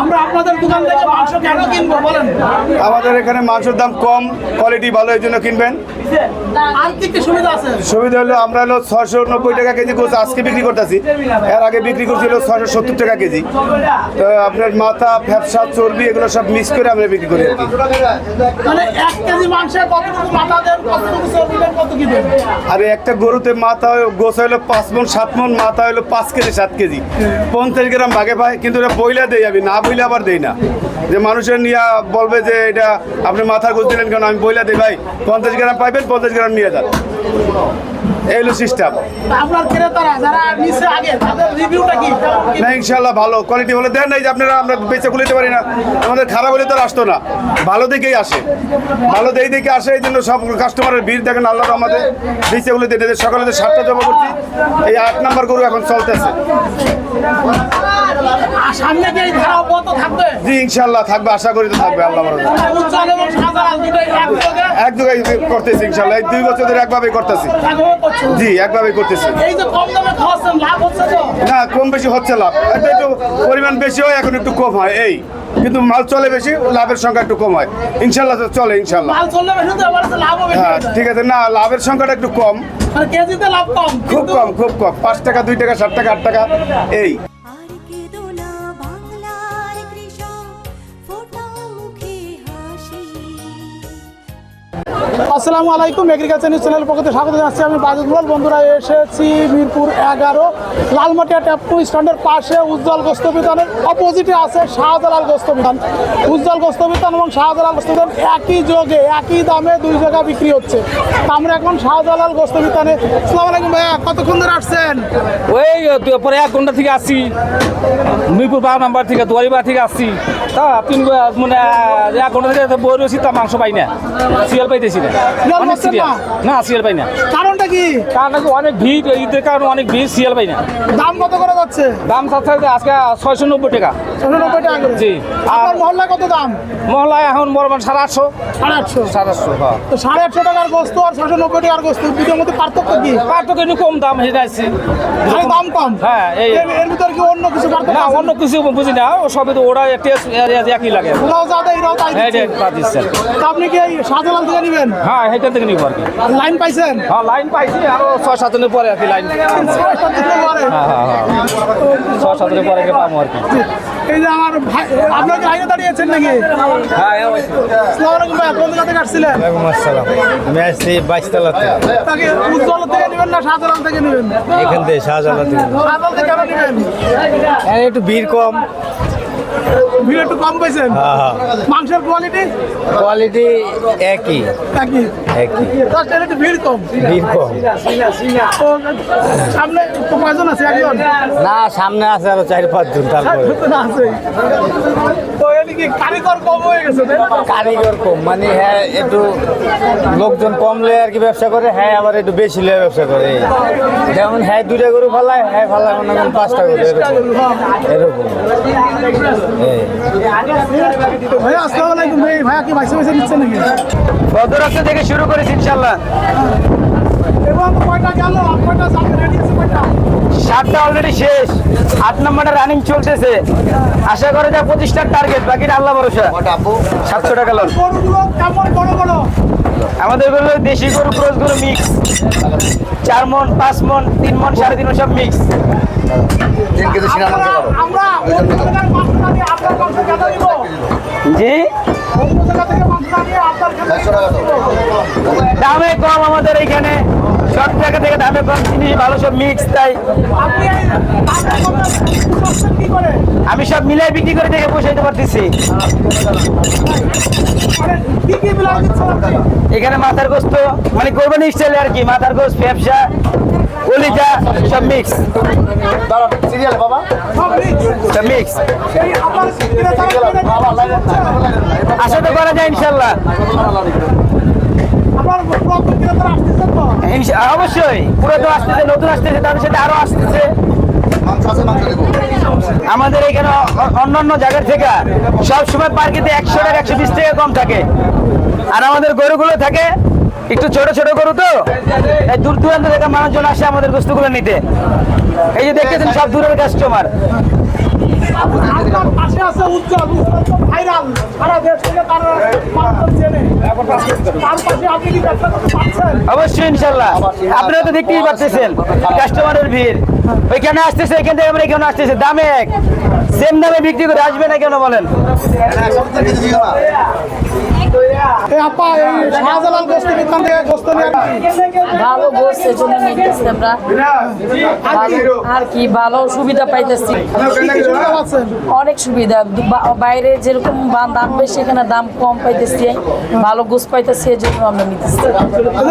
আমরা আপনাদের দোকান থেকে মাংস কেন কিনবো বলেন। আমাদের এখানে মাংসের দাম কম কোয়ালিটি ভালো এই জন্য কিনবেন। সুবিধা আছে? সুবিধা হলো আমরা হলো ছশো নব্বই টাকা কেজি গোছ আজকে বিক্রি করতেছি। এর আগে বিক্রি করছিল ছশো সত্তর টাকা কেজি। তো আপনার মাথা ফ্যাপসা চর্বি এগুলো সব মিক্স করে আমরা বিক্রি করি আর কি। মানে এক কেজি মাংসে কতটুকু মাথা দেন কতটুকু চর্বি দেন কত কি দেন? আর একটা গরুতে মাথা গোছ হলো পাঁচ মন সাত মন মাথা হলো পাঁচ কেজি সাত কেজি। পঞ্চাশ গ্রাম ভাগে পায় কিন্তু এটা বইলা দেই আমি না বইলে আবার দেই না। যে মানুষের নিয়ে বলবে যে এটা আপনি মাথার গোছ দিলেন কেন আমি বইলা দিই ভাই পঞ্চাশ গ্রাম পাইবেন পঞ্চাশ গ্রাম নিয়ে যান। এই হলো সিস্টেম তা আপনার ক্রেতারা যারা নিচে আগে তাদের রিভিউটা কি? না ইনশাল্লাহ ভালো কোয়ালিটি হলে দেন নাই যে আপনারা আমরা বেঁচে খুলিতে পারি না। আমাদের খারাপ হলে তো আসতো না। ভালো দেখেই আসে। ভালো আসে এই জন্য সব কাস্টমারের ভিড় দেখেন আল্লাহ আমাদের বেঁচে খুলিতে দেয় সকালে তো সাতটা জমা করছি এই আট নাম্বার গরু এখন চলতেছে। সামনে কি ধারা অব্যাহত থাকবে। জি ইনশাল্লাহ থাকবে আশা করি তো থাকবে আল্লাহ এক জায়গায় করতেছি ইনশাল্লাহ এই দুই বছর ধরে করতেছি। জি করতেছি। এই যে কম দামে খাওয়াচ্ছেন লাভ হচ্ছে তো? না কম বেশি হচ্ছে লাভ। একটু পরিমাণ বেশি হয় এখন একটু কম হয় এই। কিন্তু মাল চলে বেশি লাভের সংখ্যা একটু কম হয়। ইনশাল্লাহ চলে ইনশাল্লাহ হ্যাঁ ঠিক আছে না লাভের সংখ্যাটা একটু কম। মানে খুব কম খুব কম। পাঁচ টাকা দুই টাকা সাত টাকা আট টাকা এই। আসসালামু আলাইকুম এগ্রিকালচার নিউজ চ্যানেল পক্ষে স্বাগত জানাচ্ছি আমি বাজুল বন্ধুরা, এসেছি মিরপুর এগারো, লালমাটিয়া ট্যাপু স্ট্যান্ডের পাশে উজ্জ্বল গোস্ত বিতানের অপোজিটে আছে শাহজালাল গোস্ত বিতান উজ্জ্বল গোস্ত বিতান এবং শাহজালাল গোস্ত বিতান একই যোগে, একই দামে দুই জায়গা বিক্রি হচ্ছে। আমরা এখন শাহজালাল গোস্ত বিতানে আসসালামু আলাইকুম ভাইয়া, কতক্ষণ ধরে আসছেন? ওই পরে এক ঘণ্টা থেকে আসছি। মিরপুর বারো নাম্বার থেকে দুয়ারিবার থেকে আসছি। তা, তিন মানে এক ঘণ্টা থেকে বই রয়েছি তা মাংস পাই না। সিরিয়াল পাইতেছি না। অনেক সিরিয়াল না? সিরিয়াল পাই না। কারণটা কি? কারণ নাকি অনেক ভিড় ঈদের কারণে অনেক ভিড় সিরিয়াল পাই না। দাম কত করে যাচ্ছে? দাম চাচ্ছে আজকে ছয়শো নব্বই টাকা। ছশো নব্বই টাকা করে। জি। আপনার আর- মহল্লা কত দাম? মহলায় এখন বর্তমান সাড়ে আটশো। সাড়ে আটশো। সাড়ে আটশো হ্যাঁ। তো সাড়ে আটশো টাকার গোস্ত আর ছশো নব্বই টাকার গোস্ত দুটোর মধ্যে পার্থক্য কি? পার্থক্য একটু কম দাম হেঁটে আসছি খালি দাম কম? হ্যাঁ, এই- এর- ভিতরে কি অন্য কিছু পার্থক্য না অন্য কিছু বুঝি না ও সবই তো ওরা টেস্ট একই লাগে। ওরাও যা দেয় এরাও তাই হ্যাঁ আপনি কি শাহজালাল থেকে নেবেন? হ্যাঁ সেটা থেকে নিব আর কি। লাইন পাইছেন? হ্যাঁ লাইন পাইছি আরও ছয় সাত দিনের পরে আর কি লাইন। ছয়টা দিনের পরে। হ্যাঁ হ্যাঁ হ্যাঁ। ছয় সাত দিনের পরে পাবো আর কি। এই যে আমার ভাই আপনার কি লাইনে দাঁড়িয়েছেন নাকি? হ্যাঁ আসসালামু আলাইকুম ভাই জায়গা থেকে আসছিলেন ওয়ালাইকুম আসসালাম। আমি আসছি বাইশতলাতে। তাকে উজ্জ্বল থেকে নেবেন না শাহজালাল থেকে নেবেন? এখান থেকে শাহজালাল থেকে শাহজালাল থেকে কেন নেবেন? একটু ভিড় কম। ভিড় একটু কম পাইছেন? হ্যাঁ, হ্যাঁ। মাংসের কোয়ালিটি কোয়ালিটি একই। একই? একই। একটু ভিড় কম। ভিড় কম। সামনে কয়জন আছে? একজন? না সামনে আছে আরও চার পাঁচজন তারপরে। আছে। কারিগর কম হয়ে গেছে তাই কারিগর কম মানে হ্যাঁ একটু লোকজন কম লয়ে আর কি ব্যবসা করে হ্যাঁ আবার একটু বেশি লয়ে ব্যবসা করে। যেমন হ্যাঁ দুটা গরু ফালায় হ্যাঁ ফালায় মনে করেন পাঁচটা গরু এরকম। এরকম। ভাইয়া আসসালামু আলাইকুম ভাই। ভাইয়া কি নিচ্ছে নাকি? থেকে শুরু করেছি ইনশাল্লাহ এবং কয়টা গেল? কয়টা সামনে রেডি আছে কয়টা? সাতটা অলরেডি শেষ। আট নম্বরটা রানিং চলতেছে। আশা করে যা পঁচিশটার টার্গেট বাকিটা আল্লাহ ভরসা। সাতশো টাকা গরুগুলো কেমন? বড় বড়। আমাদেরগুলো দেশি গরু ক্রস গরু মিক্স চার মন পাঁচ মন তিন মন সাড়ে তিন মন সব মিক্স আমরা সব থেকে দামে কম জিনিস ভালো সব মিক্স তাই। আমি সব মিলাই বিক্রি করে থেকে বসাইতে পারতেছি। এখানে মাথার গোস্ত মানে কোরবানি স্টাইল আর কি মাথার গোস্ত ব্যবসা কলিজা সব মিক্স সব mix। সব মিক্স। আশা তো করা যায় ইনশাল্লাহ আপনার নতুন ক্রেতারা আসতেছেন তো ইনশা- অবশ্যই পুরো তো আসতেছে নতুন আসতেছে তাদের সাথে আরও আসতেছে। আমাদের এখানে অন্যান্য জায়গার থেকে সব সময় পার্কেতে একশো টাকা একশো বিশ টাকা কম থাকে। আর আমাদের গরুগুলো থাকে একটু ছোট ছোট গরু তো। তাই দূর দূরান্ত থেকে মানুষজন আসে আমাদের বস্তুগুলো নিতে। এই যে দেখতেছেন সব দূরের কাস্টমার সিরিয়াল সারা দেশ থেকে তারা মানুষজন চেনে তার পাশে আপনি কি ব্যবসা করতে পারছেন? অবশ্যই ইনশাল্লাহ। আপনারা তো দেখতেই পাচ্ছেন কাস্টমারের ভিড়। ওইখানে আসতেছে এখান থেকে আমরা এখানে আসতেছে দামে এক। সেম দামে বিক্রি করে আসবে না কেন বলেন? আপা এই শাহজালাল গোস্ত বিতান থেকে গোস্ত ভালো বসছে জন্য নিতেছি আমরা। আর কি ভালো সুবিধা পাইতেছি। অনেক সুবিধা। বা- বাইরে যেরকম দাম বেশি এখানে দাম কম পাইতেছি। ভালো গোস পাইতেছি এই জন্য আমরা নিতেছি।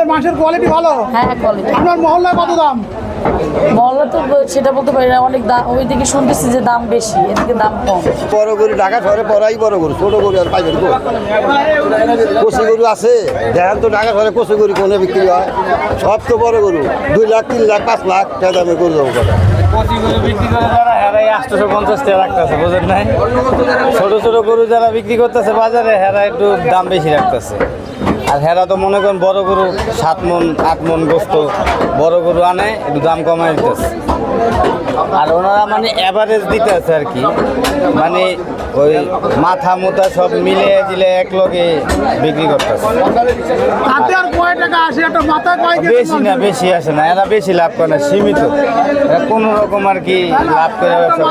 মাংসের কোয়ালিটি ভালো? হ্যাঁ কোয়ালিটি আপনার মহল্লায় কত দাম? মহল্লা তো সেটা বলতে পারি না অনেক দাম ওইদিকে শুনতেছি যে দাম বেশি এদিকে দাম কম। বড় গরু ঢাকা শহরে পড়াই বড় গরু ছোট গরু আর পাইবেন গরু। কষি গরু আছে দেখেন তো ঢাকা শহরে কষি গরু কোনে বিক্রি হয়। সব তো বড় গরু দুই লাখ তিন লাখ পাঁচ লাখ টাকা দামে গরু দেবো কথা পঁচি গরু বিক্রি করে যারা হেরাই আটশোশো পঞ্চাশ টাকা রাখতেছে বুঝেন নাই? ছোট ছোট গরু যারা বিক্রি করতেছে বাজারে হেরা একটু দাম বেশি রাখতেছে। আর হেরা তো মনে করেন বড় গরু সাত মন, আট মন গোস্ত বড় গরু আনে, একটু দাম কমাই দিতেছে। আর ওনারা মানে অ্যাভারেজ দিতে আছে আর কি। মানে ওই মাথা মুথা সব মিলে দিলে এক লগে বিক্রি করতেছে। বেশি না বেশি আসে না এরা বেশি লাভ করে না সীমিত। কোনো রকম আর কি লাভ করে আপনি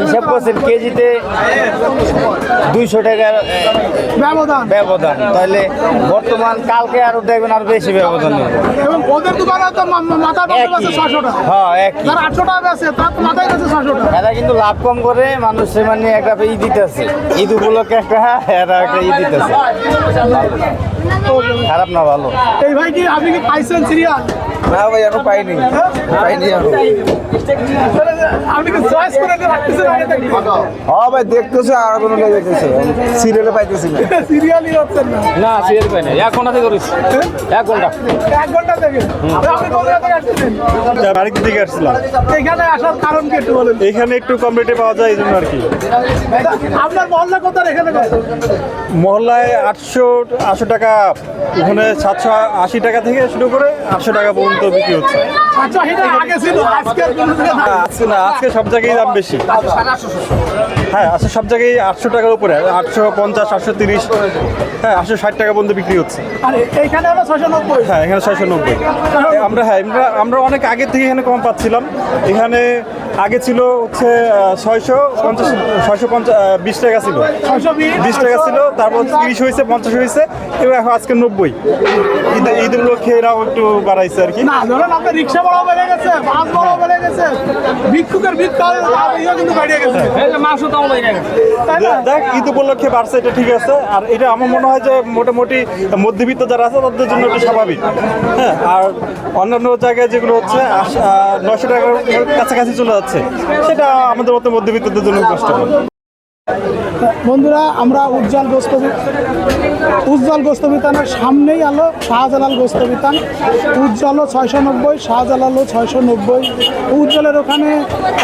হিসাব করছেন কেজিতে দুইশো টাকার ব্যবধান। ব্যবধান। তাহলে বর্তমান কালকে আরও দেখবেন আরও বেশি ব্যবধান এবং ওদের দোকানে তো মা- মা- মাথায় মাংস আছে ছশো টাকা। হ্যাঁ একই। যারা আটশো টাকা আছে তার তো মাথায় গেছে ছশো টাকা। এরা কিন্তু লাভ কম করে মানুষ মানে একটা ই দিতেছে। ঈদ উপলক্ষে একটা এরা একটা ই দিতেছে। খারাপ না ভালো। এই ভাই কি আপনি কি পাইছেন সিরিয়াল না ভাই আমি পাইনি। পাইনি আপনি কি চয়েস করে দিয়ে রাখতেছেন? আগে থেকে হ্যাঁ ভাই দেখতেছে আর কোনো দেখতেছে। সিরিয়ালে পাইতেছি না। সিরিয়ালই হচ্ছেন না। না সিরিয়াল পাই না এক ঘণ্টা থেকে করিস এক ঘণ্টা। এক ঘণ্টা থেকে আপনি কলকাতা থেকে আসতেছেন বাড়ির দিকে আসছিলাম। এখানে আসার কারণ কি একটু বলেন। এখানে একটু কম রেটে পাওয়া যায় এই জন্য আর কি। আপনার মহল্লা কোথায় এখানে কত? মহল্লায় আটশো আটশো টাকা ওখানে সাতশো আশি টাকা থেকে শুরু করে আটশো টাকা পর্যন্ত বিক্রি হচ্ছে। আচ্ছা এটা আগে ছিল আজকে আর কোনো দিকে দাম- আজকে না আজকে সব জায়গায় দাম বেশি। হ্যাঁ আজকে সব জায়গায় আটশো টাকার উপরে আটশো পঞ্চাশ আটশো তিরিশ। হ্যাঁ আটশো ষাট টাকা পর্যন্ত বিক্রি হচ্ছে। আর এইখানে হলো ছশো নব্বই। হ্যাঁ এখানে ছয়শো নব্বই। আমরা হ্যাঁ আমরা আমরা অনেক আগে থেকে এখানে কম পাচ্ছিলাম। এখানে আগে ছিল হচ্ছে ছয়শো পঞ্চাশ ছয়শো পঞ্চাশ বিশ টাকা ছিল। বিশ টাকা ছিল তারপর তিরিশ হয়েছে পঞ্চাশ হয়েছে এবার এখন আজকে নব্বই। ঈদ ঈদ উপলক্ষে এরাও একটু বাড়াইছে আর কি। না ধরুন আপনার রিক্সা বড় বেড়ে গেছে বাস বড় বেড়ে গেছে। ভিক্ষুকের ভিক্ষা কিন্তু বেড়ে গেছে। মাংস তো দেখ, ঈদ উপলক্ষে বাড়ছে, এটা ঠিক আছে। আর এটা আমার মনে হয় যে মোটামুটি মধ্যবিত্ত যারা আছে, তাদের জন্য এটা স্বাভাবিক। হ্যাঁ আর অন্যান্য জায়গায় যেগুলো হচ্ছে নশো টাকার কাছাকাছি চলে যাচ্ছে, সেটা আমাদের মতো মধ্যবিত্তদের জন্য কষ্টকর। বন্ধুরা, আমরা উজ্জ্বল গোস্ত উজ্জ্বল গোস্ত বিতানের সামনেই আলো, শাহজালাল গোস্ত বিতান উজ্জ্বলও ছয়শো নব্বই শাহজালালও ছয়শো নব্বই উজ্জ্বলের ওখানে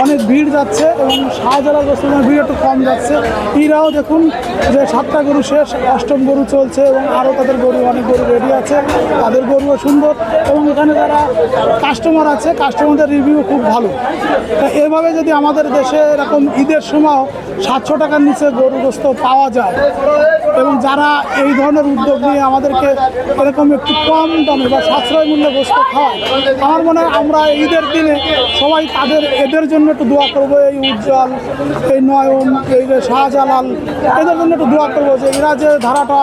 অনেক ভিড় যাচ্ছে এবং শাহজালাল গোস্ত বিতানের ভিড় একটু কম যাচ্ছে। এরাও দেখুন যে সাতটা গরু শেষ, অষ্টম গরু চলছে এবং আরও তাদের গরু, অনেক গরু রেডি আছে। তাদের গরুও সুন্দর এবং এখানে যারা কাস্টমার আছে কাস্টমারদের রিভিউ খুব ভালো। এভাবে যদি আমাদের দেশে এরকম ঈদের সময় সাতশো টাকার নিচে গরু গোস্ত পাওয়া যায়। এবং যারা এই ধরনের উদ্যোগ নিয়ে আমাদেরকে এরকম একটু কম দামে বা সাশ্রয় মূল্যে গোস্ত খাওয়ায়, আমার মনে হয় আমরা ঈদের দিনে সবাই তাদের, এদের জন্য একটু দোয়া করব। এই উজ্জ্বল, এই নয়ন, এই যে শাহজালাল, এদের জন্য একটু দোয়া করব যে এরা যে ধারাটা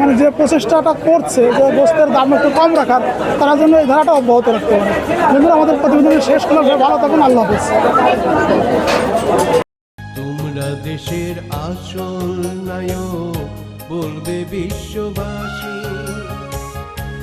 মানে যে প্রচেষ্টাটা করছে, যে গোস্তের দাম একটু কম রাখার, তারা জন্য এই ধারাটা অব্যাহত রাখতে পারে। বন্ধুরা, আমাদের প্রতিবেদন শেষ করলাম ভালো থাকুন। আল্লাহ হাফিজ। তোমরা দেশের আসল নায়ক বলবে বিশ্ববাসী।